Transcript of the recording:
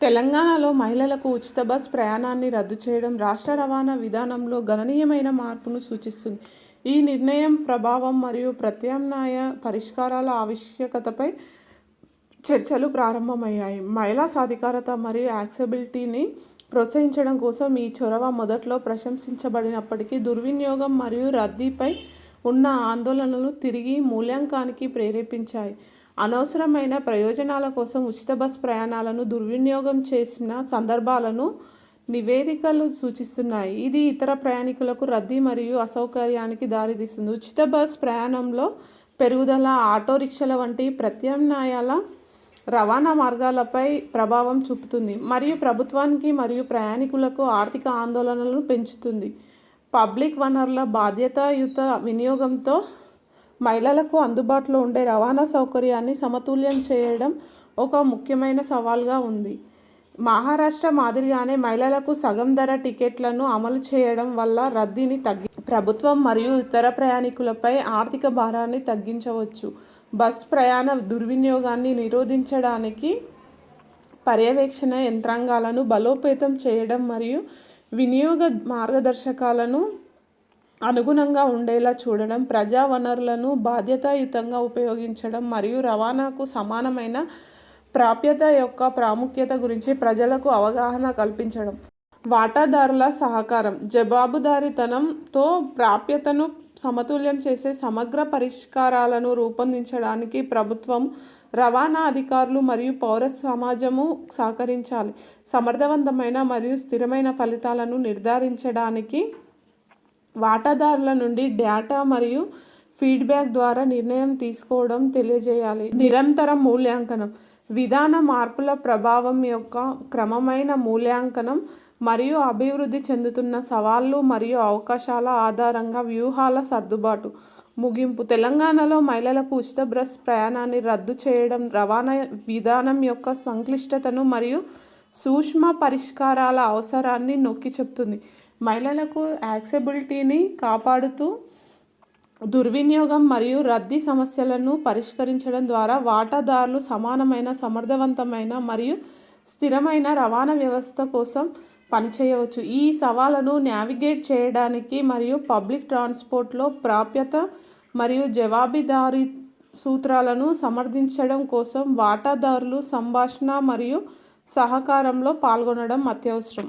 తెలంగాణలో మహిళలకు ఉచిత బస్ ప్రయాణాన్ని రద్దు చేయడం రాష్ట్ర రవాణా విధానంలో గణనీయమైన మార్పును సూచిస్తుంది. ఈ నిర్ణయం ప్రభావం మరియు ప్రత్యామ్నాయ పరిష్కారాల ఆవశ్యకతపై చర్చలు ప్రారంభమయ్యాయి. మహిళా సాధికారత మరియు యాక్సెబిలిటీని ప్రోత్సహించడం కోసం ఈ చొరవ మొదట్లో ప్రశంసించబడినప్పటికీ దుర్వినియోగం మరియు రద్దీపై ఉన్న ఆందోళనలు తిరిగి మూల్యాంకానికి ప్రేరేపించాయి. అనవసరమైన ప్రయోజనాల కోసం ఉచిత బస్ ప్రయాణాలను దుర్వినియోగం చేసిన సందర్భాలను నివేదికలు సూచిస్తున్నాయి. ఇది ఇతర ప్రయాణికులకు రద్దీ మరియు అసౌకర్యానికి దారితీస్తుంది. ఉచిత బస్ ప్రయాణంలో పెరుగుదల ఆటో రిక్షల వంటి ప్రత్యామ్నాయాల రవాణా మార్గాలపై ప్రభావం చూపుతుంది మరియు ప్రభుత్వానికి మరియు ప్రయాణికులకు ఆర్థిక ఆందోళనలను పెంచుతుంది. పబ్లిక్ వనరుల బాధ్యతాయుత వినియోగంతో మహిళలకు అందుబాటులో ఉండే రవాణా సౌకర్యాన్ని సమతుల్యం చేయడం ఒక ముఖ్యమైన సవాల్గా ఉంది. మహారాష్ట్ర మాదిరిగానే మహిళలకు సగం ధర టికెట్లను అమలు చేయడం వల్ల రద్దీని తగ్గి ప్రభుత్వం మరియు ఇతర ప్రయాణికులపై ఆర్థిక భారాన్ని తగ్గించవచ్చు. బస్ ప్రయాణ దుర్వినియోగాన్ని నిరోధించడానికి పర్యవేక్షణ యంత్రాంగాలను బలోపేతం చేయడం మరియు వినియోగ మార్గదర్శకాలను అనుగుణంగా ఉండేలా చూడడం ప్రజా వనరులను బాధ్యతాయుతంగా ఉపయోగించడం మరియు రవాణాకు సమానమైన ప్రాప్యత యొక్క ప్రాముఖ్యత గురించి ప్రజలకు అవగాహన కల్పించడం. వాటాదారుల సహకారం జవాబుదారీతనంతో ప్రాప్యతను సమతుల్యం చేసే సమగ్ర పరిష్కారాలను రూపొందించడానికి ప్రభుత్వం రవాణా అధికారులు మరియు పౌర సమాజము సహకరించాలి. సమర్థవంతమైన మరియు స్థిరమైన ఫలితాలను నిర్ధారించడానికి వాటాదారుల నుండి డేటా మరియు ఫీడ్బ్యాక్ ద్వారా నిర్ణయం తీసుకోవడం తెలియజేయాలి. నిరంతర మూల్యాంకనం విధాన మార్పుల ప్రభావం యొక్క క్రమమైన మూల్యాంకనం మరియు అభివృద్ధి చెందుతున్న సవాళ్ళు మరియు అవకాశాల ఆధారంగా వ్యూహాల సర్దుబాటు ముగింపు. తెలంగాణలో మహిళలకు ఉచిత బస్ ప్రయాణాన్ని రద్దు చేయడం రవాణా విధానం యొక్క సంక్లిష్టతను మరియు సూక్ష్మ పరిష్కారాల అవసరాన్ని నొక్కి చెప్తుంది. మహిళలకు యాక్సెబిలిటీని కాపాడుతూ దుర్వినియోగం మరియు రద్దీ సమస్యలను పరిష్కరించడం ద్వారా వాటాదారులు సమానమైన సమర్థవంతమైన మరియు స్థిరమైన రవాణా వ్యవస్థ కోసం పనిచేయవచ్చు. ఈ సవాళ్ళను నావిగేట్ చేయడానికి మరియు పబ్లిక్ ట్రాన్స్పోర్ట్లో ప్రాప్యత మరియు జవాబుదారీ సూత్రాలను సమర్థించడం కోసం వాటాదారులు సంభాషణ మరియు సహకారంలో పాల్గొనడం అత్యవసరం.